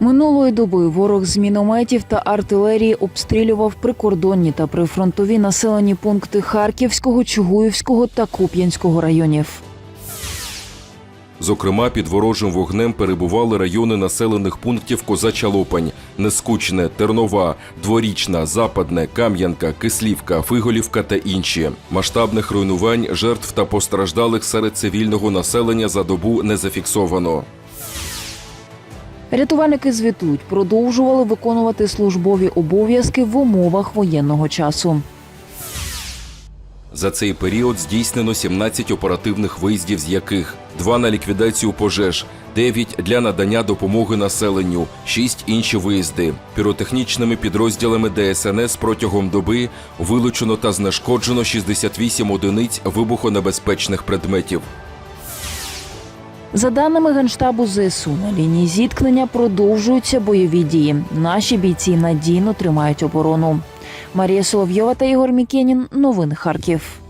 Минулої доби ворог з мінометів та артилерії обстрілював прикордонні та прифронтові населені пункти Харківського, Чугуївського та Куп'янського районів. Зокрема, під ворожим вогнем перебували райони населених пунктів Козача Лопань, Нескучне, Тернова, Дворічна, Западне, Кам'янка, Кислівка, Фиголівка та інші. Масштабних руйнувань, жертв та постраждалих серед цивільного населення за добу не зафіксовано. Рятувальники звітують, продовжували виконувати службові обов'язки в умовах воєнного часу. За цей період здійснено 17 оперативних виїздів, з яких два на ліквідацію пожеж, 9 для надання допомоги населенню, 6 інші виїзди. Піротехнічними підрозділами ДСНС протягом доби вилучено та знешкоджено 68 одиниць вибухонебезпечних предметів. За даними Генштабу ЗСУ, на лінії зіткнення продовжуються бойові дії. Наші бійці надійно тримають оборону. Марія Соловйова та Ігор Мікенін. Новини Харків.